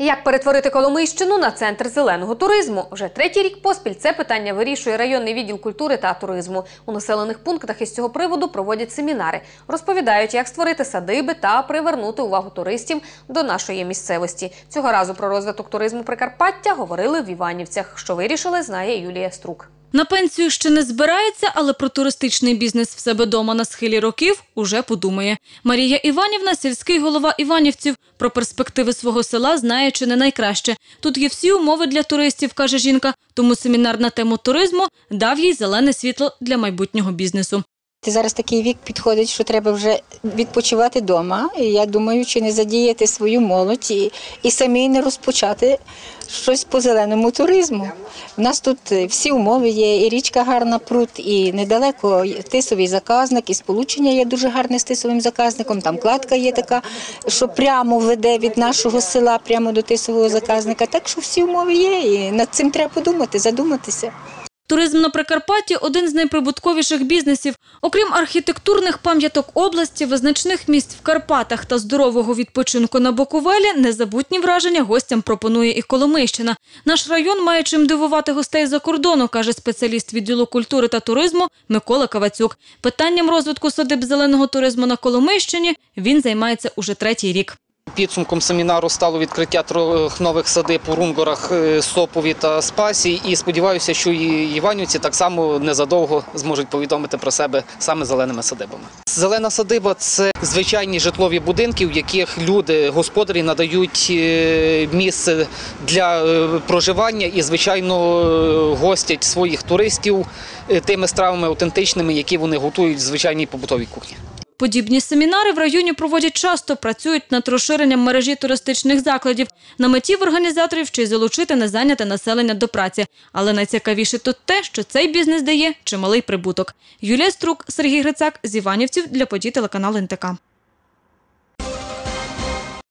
Як перетворити Коломийщину на центр зеленого туризму? Вже третій рік поспіль це питання вирішує районний відділ культури та туризму. У населених пунктах із цього приводу проводять семінари, розповідають, як створити садиби та привернути увагу туристів до нашої місцевості. Цього разу про розвиток туризму Прикарпаття говорили в Іванівцях. Що вирішили, знає Юлія Струк. На пенсію ще не збирається, але про туристичний бізнес в себе дома на схилі років уже подумає. Марія Іванівна, сільський голова Іванівців, про перспективи свого села знає чи не найкраще. Тут є всі умови для туристів, каже жінка. Тому семінар на тему туризму дав їй зелене світло для майбутнього бізнесу. Ти зараз такий вік підходить, що треба вже відпочивати вдома. І я думаю, чи не задіяти свою молодь і, і самі не розпочати щось по зеленому туризму. У нас тут всі умови є, і річка гарна, пруд, і недалеко тисовий заказник, і сполучення є дуже гарне з тисовим заказником. Там кладка є така, що прямо веде від нашого села прямо до тисового заказника. Так що всі умови є, і над цим треба подумати, задуматися. Туризм на Прикарпатті – один з найприбутковіших бізнесів. Окрім архітектурних пам'яток області, визначних місць в Карпатах та здорового відпочинку на Буковелі, незабутні враження гостям пропонує і Коломийщина. Наш район має чим дивувати гостей за кордону, каже спеціаліст відділу культури та туризму Микола Кавацюк. Питанням розвитку садиб зеленого туризму на Коломийщині він займається уже третій рік. Підсумком семінару стало відкриття трьох нових садиб у Рунгорах, е, Сопові та Спасі. І сподіваюся, що і Іванівці так само незадовго зможуть повідомити про себе саме зеленими садибами. Зелена садиба це звичайні житлові будинки, в яких люди, господарі надають е, місце для е, проживання і, звичайно, гостять своїх туристів тими стравами автентичними, які вони готують в звичайній побутовій кухні. Подібні семінари в районі проводять часто, працюють над розширенням мережі туристичних закладів. На меті в організаторів ще й залучити незайняте населення до праці. Але найцікавіше тут те, що цей бізнес дає чималий прибуток. Юлія Струк, Сергій Грицак з Іванівців для подій телеканалу НТК.